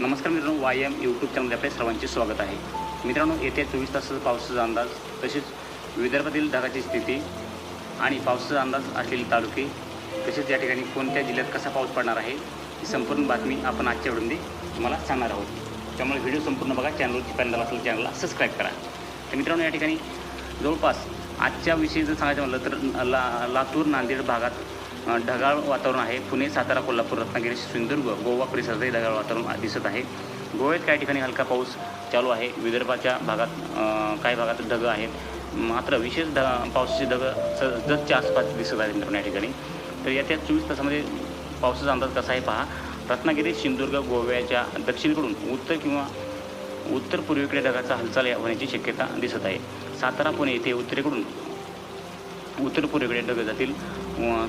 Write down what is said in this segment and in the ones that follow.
नमस्कार मित्रांनो Y M YouTube चॅनलमध्ये आपल्या सर्वांचे स्वागत आहे. मित्रांनो येत्या चोवीस तासाचा पावसाचा अंदाज तसेच विदर्भातील ढगाची स्थिती आणि पावसाचा अंदाज असलेले तालुके तसेच या ठिकाणी कोणत्या जिल्ह्यात कसा पाऊस पडणार आहे ही संपूर्ण बातमी आपण आजच्या व्हिडिओमध्ये तुम्हाला सांगणार आहोत. त्यामुळे व्हिडिओ संपूर्ण बघा चॅनलवरची पहिल्यांदा असेल चॅनलला सबस्क्राईब करा. तर मित्रांनो या ठिकाणी जवळपास आजच्या विषयी जर सांगायचं म्हटलं तर ला लातूर नांदेड भागात ढगाळ वातावरण आहे. पुणे सातारा कोल्हापूर रत्नागिरी सिंधुदुर्ग गोवा परिसरातही ढगाळ वातावरण दिसत आहे. गोव्यात काही ठिकाणी हलका पाऊस चालू आहे. विदर्भाच्या भागात काही भागात ढग आहेत मात्र विशेष ढ पावसाचे ढग जतच्या आसपास दिसत आहेत मित्रांनो या ठिकाणी. तर येत्या चोवीस तासामध्ये पावसाचा अंदाज कसा आहे पहा. रत्नागिरी सिंधुदुर्ग गोव्याच्या दक्षिणेकडून उत्तर किंवा उत्तर पूर्वेकडे ढगाचा हालचाल होण्याची शक्यता दिसत आहे. सातारा पुणे येथे उत्तरेकडून उत्तर पूर्वेकडे ढग जातील.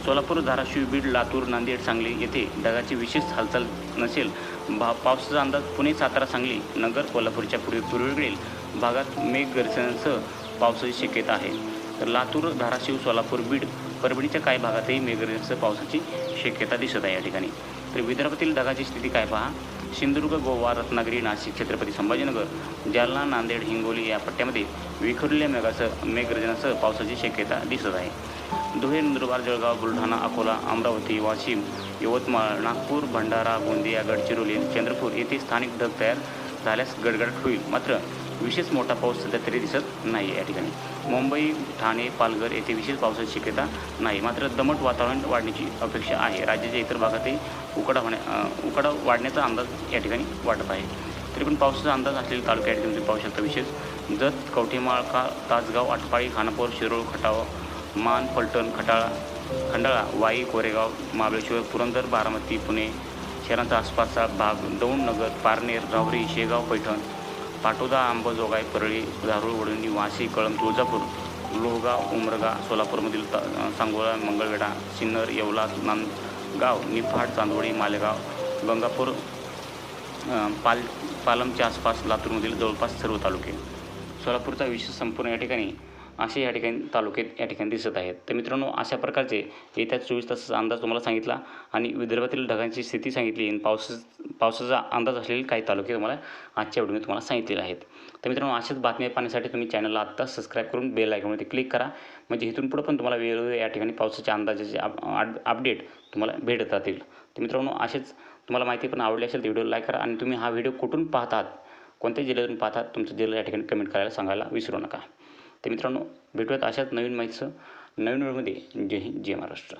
सोलापूर धाराशिव बीड लातूर नांदेड सांगली येथे ढगाची विशेष हालचाल नसेल. भा पावसाचा अंदाज पुणे सातारा सांगली नगर कोल्हापूरच्या पूर्वे पूर्वेकडील भागात मेघगर्जनासह पावसाची शक्यता आहे. तर लातूर धाराशिव सोलापूर बीड परभणीच्या काही भागातही मेघगर्जनासह पावसाची शक्यता दिसत आहे या ठिकाणी. तर विदर्भातील ढगाची स्थिती काय पहा? सिंधुदुर्ग गोवा रत्नागिरी नाशिक छत्रपती संभाजीनगर जालना नांदेड हिंगोली या पट्ट्यामध्ये विखुरलेल्या मेघासह मेघगर्जनासह पावसाची शक्यता दिसत आहे. धुळे नंदुरबार जळगाव बुलढाणा अकोला अमरावती वाशिम यवतमाळ नागपूर भंडारा गोंदिया गडचिरोली चंद्रपूर येथे स्थानिक ढग तयार झाल्यास गडगडाट होईल. मात्र विशेष मोठा पाऊस सध्या तरी दिसत नाही या ठिकाणी. मुंबई ठाणे पालघर येथे विशेष पावसाची शक्यता नाही. मात्र दमट वातावरण वाढण्याची अपेक्षा आहे. राज्याच्या इतर भागातही उकडा होण्या उकडा वाढण्याचा अंदाज या ठिकाणी वाटत आहे. तरी पण पावसाचा अंदाज असलेले तालुक्या ठिकाणी तुम्ही पाहू शकता. विशेष जत कवठेमाळका तासगाव आटपाळी खानापूर शिरोळ खटाव मान फलटण खटाळा खंडाळा वाई कोरेगाव महाबळेश्वर पुरंदर बारामती पुणे शहरांचा आसपासचा भाग दौंड नगर पारनेर राहुरी शेगाव पैठण पाटोदा अंबाजोगाई परळी धारूळ वडवणी वाशी कळम तुळजापूर लोहगाव उमरगा सोलापूरमधील त सांगोळा मंगळवेढा सिन्नर येवला नांदगाव निफाड चांदवडी मालेगाव गंगापूर पाल पालमच्या आसपास लातूरमधील जवळपास सर्व तालुके. सोलापूरचा विशेष संपूर्ण या ठिकाणी असे या ठिकाणी तालुक्यात या ठिकाणी दिसत आहेत. तर मित्रांनो अशा प्रकारचे येत्या चोवीस तासाचा अंदाज तुम्हाला सांगितला आणि विदर्भातील ढगांची स्थिती सांगितली आणि पावसा पावसाचा अंदाज असलेले काही तालुके तुम्हाला आजच्या व्हिडिओमध्ये तुम्हाला सांगितलेले आहेत. तर मित्रांनो अशाच बातम्या पाहण्यासाठी तुम्ही चॅनलला आत्ता सबस्क्राईब करून बेल आयकॉनमध्ये क्लिक करा. म्हणजे इथून पुढं पण तुम्हाला वेळोवेळी या ठिकाणी पावसाच्या अंदाजाचे अपडेट तुम्हाला भेटत राहतील. तर मित्रांनो असेच तुम्हाला माहिती पण आवडली असेल तर व्हिडिओ लाईक करा आणि तुम्ही हा व्हिडिओ कुठून पाहतात कोणत्या जिल्ह्यातून पाहतात तुमचं जिल्हा या ठिकाणी कमेंट करायला सांगायला विसरू नका. तर मित्रांनो भेटूयात अशाच नवीन माहितीचं नवीन वेळमध्ये. जय हिंद जय महाराष्ट्र.